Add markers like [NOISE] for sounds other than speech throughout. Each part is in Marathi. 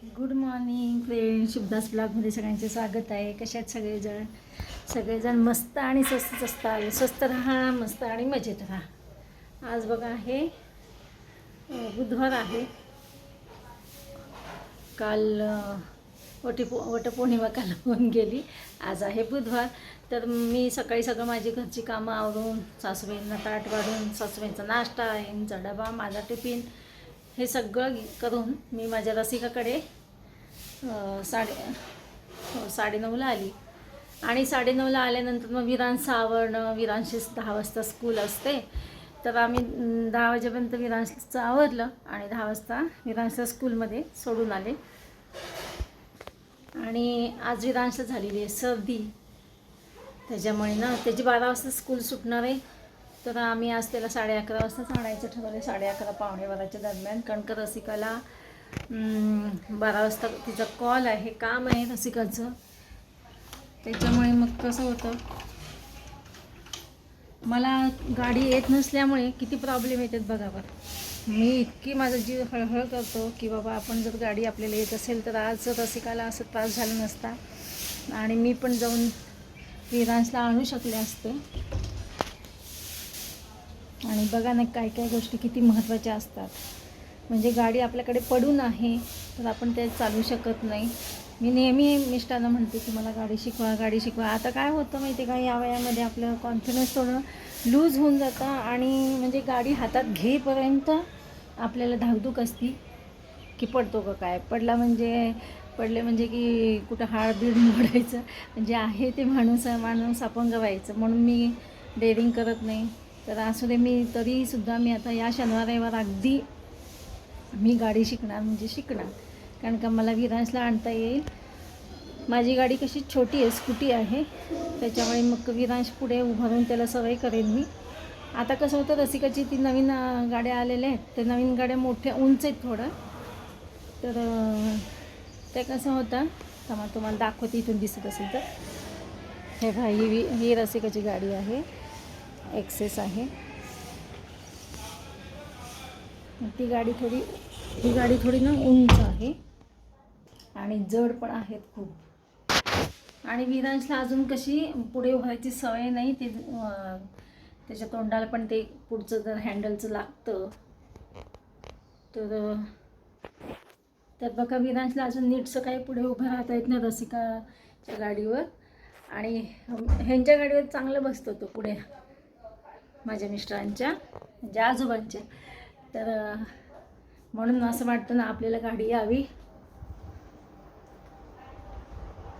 गुड मॉर्निंग फ्रेंड शुभदास ब्लॉगमध्ये सगळ्यांचे स्वागत आहे. कशात सगळेजण? सगळेजण मस्त आणि स्वस्त असतात स्वस्त राहा मस्त आणि मजेत राहा. आज बघा आहे बुधवार आहे. काल वटी पो वटपौर्णिमा काल होऊन गेली. आज आहे बुधवार. तर मी सकाळी सगळं माझी घरची कामं आवरून सासूबाईंना ताट वाढून सासूबाईंचा नाश्ता यांचा डबा माझा टिफिन हे सगळं करून मी माझ्या रसिकाकडे साडे हो, साडेनऊला आली. आणि साडेनऊला आल्यानंतर मग विरान आवरणं विरांशी दहा वाजता स्कूल असते. तर आम्ही दहा वाजेपर्यंत विरांशचं आवरलं आणि दहा वाजता विरांशला स्कूलमध्ये सोडून आले. आणि आज विरांश झालेली आहे सर्दी. त्याच्यामुळे ना त्याची बारा वाजता स्कूल सुटणार आहे. तर आम्ही आज त्याला साडे अकरा वाजताच आणायचं ठरवलं साडे अकरा पावणे बाराच्या दरम्यान. कारण का रसिकाला बारा वाजता तिचा कॉल आहे. काम आहे रसिकाचं. त्याच्यामुळे मग कसं होतं? मला गाडी येत नसल्यामुळे किती प्रॉब्लेम येतात बघा बरं. मी इतकी माझा जीव हळहळ करतो की बाबा आपण जर गाडी आपल्याला येत असेल तर आज रसिकाला असं त्रास झाला नसता आणि मी पण जाऊन विरांशला आणू शकले असते. आणि बघा ना काय काय गोष्टी किती महत्त्वाच्या असतात. म्हणजे गाडी आपल्याकडे पडून आहे तर आपण ते चालू शकत नाही. मी नेहमी मिस्टरांना म्हणते की मला गाडी शिकवा गाडी शिकवा. आता काय होतं माहिती आहे का? या वयामध्ये आपलं कॉन्फिडन्स थोडं लूज होऊन जातं आणि म्हणजे गाडी हातात घेईपर्यंत आपल्याला धाकधूक असती की पडतो का काय? पडला म्हणजे पडले म्हणजे की कुठं हाड बीड मोडायचं. म्हणजे आहे ते माणूस माणूस अपंग व्हायचं. म्हणून मी डेअरिंग करत नाही. तर असू दे मी तरीसुद्धा मी आता या शनिवार रविवार अगदी मी गाडी शिकणार म्हणजे शिकणार. कारण का मला विरांशला आणता येईल. माझी गाडी कशी छोटी आहे स्कूटी आहे. त्याच्यामुळे मग विरांश पुढे उभारून त्याला सवय करेन मी. आता कसं होतं रसिकाची ती नवीन गाड्या आलेल्या आहेत. त्या नवीन गाड्या मोठ्या उंच आहेत थोडं. तर ते कसं होतं तर मग तुम्हाला दाखवते इथून दिसत असेल तर. हे भाई ही ही रसिकाची गाडी आहे. एक्सेस आहे. ती गाडी थोडी ही गाडी थोडी ना उंच आहे. आणि जड पण आहेत खूप. आणि विरांशला अजून कशी पुढे उभारायची सवय नाही ते त्याच्या तोंडाला पण ते पुढचं जर हँडलचं लागतं तर तर बघा विरांशला अजून नीटसं काही पुढे उभं राहता येत नाही रसिकाच्या गाडीवर. आणि ह्यांच्या गाडीवर चांगलं बसतो तो पुढे. माझ्या मिस्टरांच्या म्हणजे आजोबांच्या. तर म्हणून असं वाटतं ना आपल्याला गाडी यावी.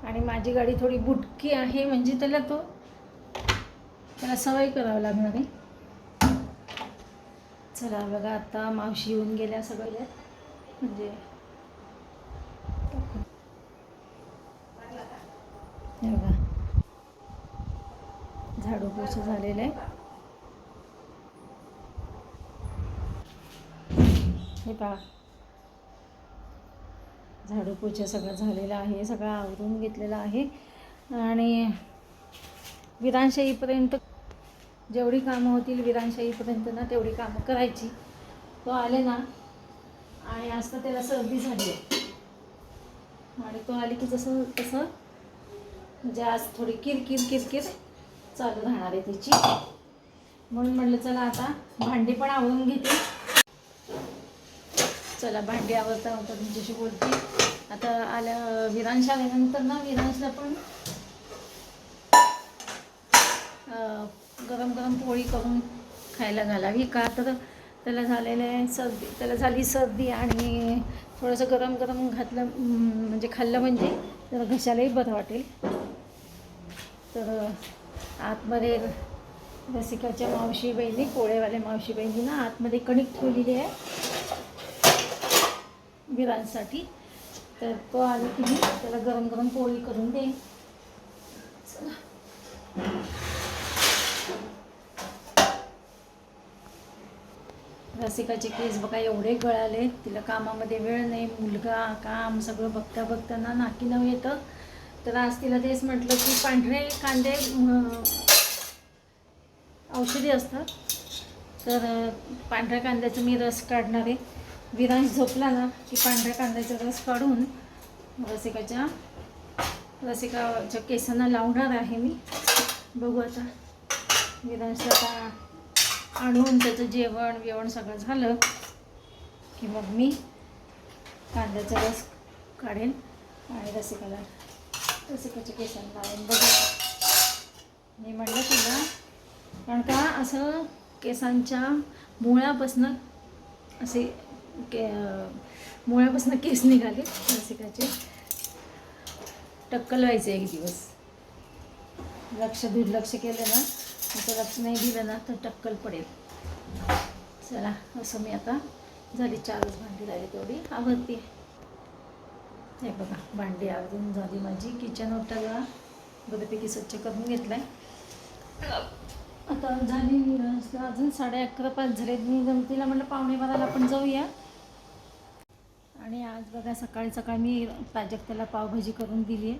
आणि माझी गाडी थोडी बुटकी आहे म्हणजे त्याला तो त्याला सवय करावं लागणार आहे चला बघा आता मावशी येऊन गेल्या सगळ्या. म्हणजे हे बघा. झाडू पोछं झालेलं. आहे हे पहा झाडू पोछा सगळं झालेलं आहे सगळं आवरून घेतलेलं आहे. आणि विधानशाहीपर्यंत जेवढी कामं होतील विधानशाहीपर्यंत ना तेवढी कामं करायची. तो आले ना आणि आज तर त्याला सर्दी झाली आहे. आणि तो आले की जसं तसं म्हणजे आज थोडी किरकिर किरकिर चालू राहणार आहे त्याची म्हणून म्हटलं चला आता भांडी पण आवरून घेते. चला भांडी आवरता आवरता तुमच्याशी बोलते. आता आल्या विरांश आल्यानंतर ना विरांशला पण गरम गरम पोळी करून खायला घालावी का? तर त्याला झालेलं आहे सर्दी त्याला झाली सर्दी आणि थोडंसं गरम गरम घातलं म्हणजे खाल्लं म्हणजे तर घशालाही बरं वाटेल. तर आतमध्ये रसिकाच्या मावशी बहिणी पोळेवाल्या मावशी बहिणी ना आतमध्ये कणिक ठेवलेली आहे. बिरांसाठी. तर तो आला की मी त्याला गरम गरम पोळी करून देईन. रसिकाचे केस बघा एवढे गळाले तिला कामामध्ये वेळ नाही मुलगा काम सगळं बघता बघताना नाकी नव येतं. तर आज तिला तेच म्हटलं की पांढरे कांदे औषधी असतात. तर पांढऱ्या कांद्याचं मी रस काढणार आहे. विरांश झोपला ना की पांढऱ्या कांद्याचा रस काढून रसिकाच्या रसिकाच्या केसांना लावणार आहे मी. बघू आता. विरांश आता आणून त्याचं जेवण बिवण सगळं झालं की मग मी कांद्याचा रस काढेन आणि रसिकाला रसिकाच्या केसांना लावून बघू मी म्हणलं तुला कारण का असं केसांच्या मुळापासनं असे के मुळापासनं केस निघाले नासिकाचे टक्कल व्हायचे एक दिवस. लक्ष दुर्लक्ष केलं ना असं लक्ष नाही दिलं ना तर टक्कल पडेल. चला असं मी आता झाली चारच भांडी झाली तेवढी. आवडते हे बघा भांडी आवडून झाली माझी. किचन ओटाला बऱ्यापैकी स्वच्छ करून घेतलं आहे आता झाली अजून साडे अकरा पाच झाले मी गमतीला म्हटलं पावणे बाराला आपण जाऊया. आणि आज बघा सकाळी सकाळी मी प्राजक्ताला पावभाजी करून दिली आहे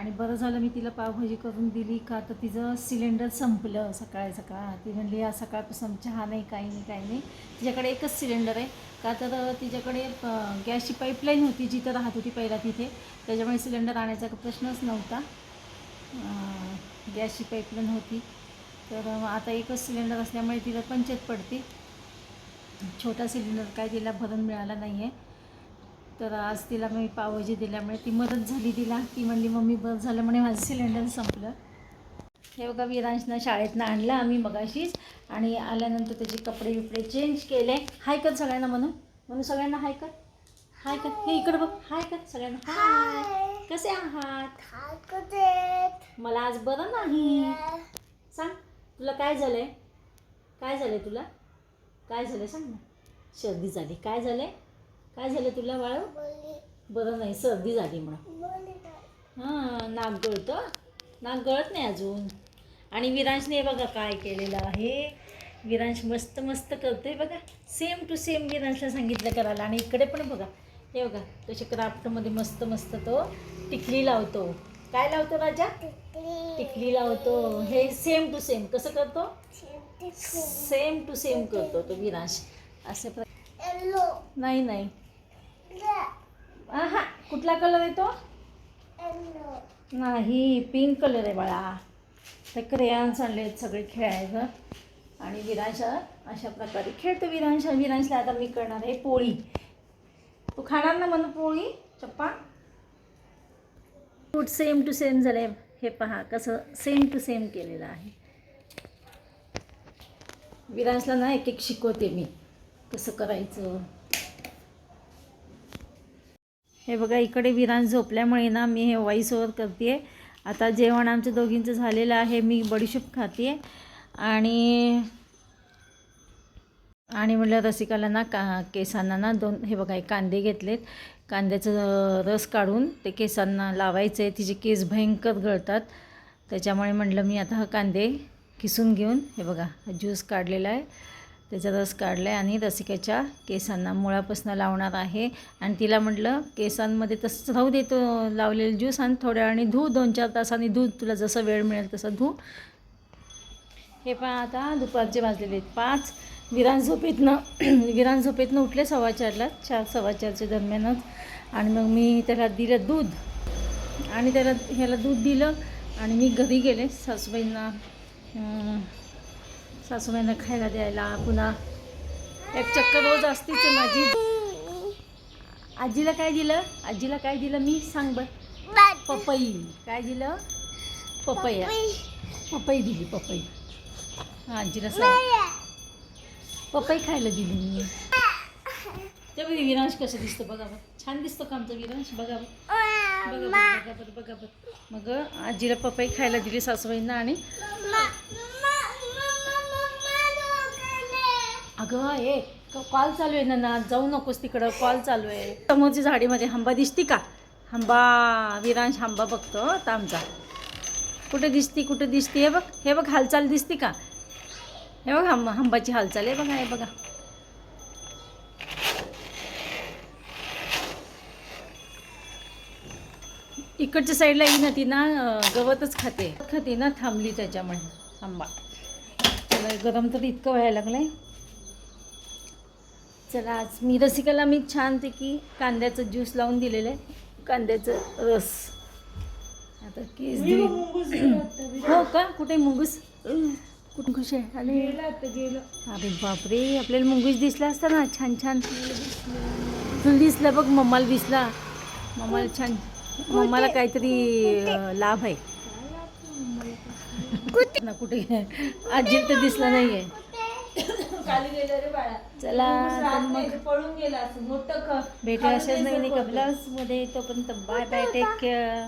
आणि बरं झालं मी तिला पावभाजी करून दिली का तर तिचं सिलेंडर संपलं सकाळी सकाळ. ती म्हणली आज सकाळपासून चहा नाही काही नाही काही नाही. तिच्याकडे एकच सिलेंडर आहे. का तर तिच्याकडे गॅसची पाईपलाईन होती जिथं राहत होती पहिला तिथे. त्याच्यामुळे सिलेंडर आणायचा प्रश्नच नव्हता. गॅसची पाईपलाईन होती. तर आता एकच सिलेंडर असल्यामुळे तिला पंचायत पडते. छोटा सिलेंडर काय तिला भरून मिळाला नाही आहे तर आज तिला मी पावभाजी दिल्यामुळे ती मदत झाली तिला. ती म्हणली मम्मी बरं झालं. म्हणे माझं सिलेंडर संपलं. हे बघा विरांशनं शाळेतनं आणलं आम्ही मगाशीच आणि आल्यानंतर त्याचे कपडे बिपडे चेंज केले. हाय कर सगळ्यांना म्हणून. म्हणून सगळ्यांना हाय कर. हाय कर. हे इकडं बघ. हाय कर सगळ्यांना. हाय कसे आहात? मला आज बरं नाही. सांग. तुला काय झालंय? काय झालंय तुला? काय झालंय सांग ना. सर्दी झाली. काय झालंय? काय झालं तुला बाळू? बरं नाही सर्दी झाली म्हणून. हां नाक गळतं? नाक गळत नाही अजून? आणि विरांशने बघा काय केलेलं आहे. विरांश मस्त मस्त करतोय बघा. सेम टू सेम विरांशला सांगितलं करायला. आणि इकडे पण बघा. हे बघा तसे क्राफ्टमध्ये मस्त मस्त तो टिकली लावतो. काय लावतो राजा? टिकली लावतो. हे सेम टू सेम कसं करतो? सेम टू सेम करतो तो विरांश. असे नाही नाही. हा कुठला कलर आहे तो? नाही पिंक कलर आहे बाळा. तर क्रेयॉन्स आणले आहेत सगळे खेळायचं. आणि विरांशा अशा प्रकारे खेळतो विरांश. विरांशला आता मी करणार आहे पोळी. तू खाणार ना म्हणून पोळी चप्पा? फूड सेम टू सेम झाले हे पहा कसं सेम टू सेम केलेलं आहे. विरांशला ना एक एक शिकवते मी. कसं करायचं? हे बघा इकडे विरान झोपल्यामुळे ना मी हे व्हॉईस ओवर करते आता जेवण आमच्या दोघींचं झालेलं आहे मी बडीशेप खाते आणि आणि म्हटलं रसिकाला ना का केसांना ना दोन हे बघा कांदे घेतलेत. कांद्याचं रस काढून ते केसांना लावायचं आहे तिचे केस भयंकर गळतात. त्याच्यामुळे म्हटलं मी आता हा कांदे किसून घेऊन हे बघा ज्यूस काढलेला आहे. त्याचा रस काढला आहे आणि रसिकेच्या केसांना मुळापासून लावणार आहे. आणि तिला म्हटलं केसांमध्ये तसंच राहू देतो लावलेलं ज्यूस आणि थोड्या वेळाने धू दोन चार तासांनी धू तुला जसं वेळ मिळेल तसं धू. हे पण आता दुपारचे वाजलेले आहेत पाच. विरान झोपेतनं [CLEARS THROAT] विरान झोपेतनं उठले सव्वा चारला. चार सव्वा चारच्या दरम्यानच. आणि मग मी त्याला दिलं दूध. आणि त्याला ह्याला दूध दिलं. आणि मी घरी गेले. सासूबाईंना सासूबाईंना खायला द्यायला. पुन्हा एक चक्कर रोज असतीच आहे माझी. आजीला काय दिलं? आजीला काय दिलं? मी सांग बर. पपई. काय दिलं? पपया पपई. दिली पपई. आजीला सांग. पपई खायला दिली मी. ते बघ विरांश कसं दिसतं. बघा बघ. छान दिसतो का आमचा विरांश बघा बघ. बघा बघ बघा बघ बघा बघ. मग आजीला पपई खायला दिली सासूबाईंना आणि अगं ए कॉल चालू आहे ना ना जाऊ नकोस तिकडं कॉल चालू आहे. समोरची झाडीमध्ये हंबा दिसती का? हंबा विरांश हंबा बघतो हो, आता आमचा. कुठे दिसती कुठे दिसती? हे बघ हे बघ हालचाल दिसती का? हे बघ हंब हंबाची हालचाल आहे बघा हे बघा. इकडच्या साईडला येईन ती ना गवतच खाते. खाते ना थांबली त्याच्यामुळे आंबा गरम तर इतकं व्हायला लागलंय. चला आज मी रसिकाला मी छानपैकी कांद्याचं ज्यूस लावून दिलेलं आहे. कांद्याचं रस. आता केस [CLEARS THROAT] हो का? कुठे मुंगूस? कुठे खुश आहे? आणि अरे बापरे आपल्याला मुंगूस दिसला असता ना छान छान. तुला दिसला बघ मम्माला दिसला. मम्माला छान. मम्माला काहीतरी लाभ आहे. ना कुठे? आजी तर दिसला नाहीये. चला पळून गेला भेटू अशाच नवीन एका ब्लाऊजमध्ये तोपर्यंत बाय बाय टेक केअर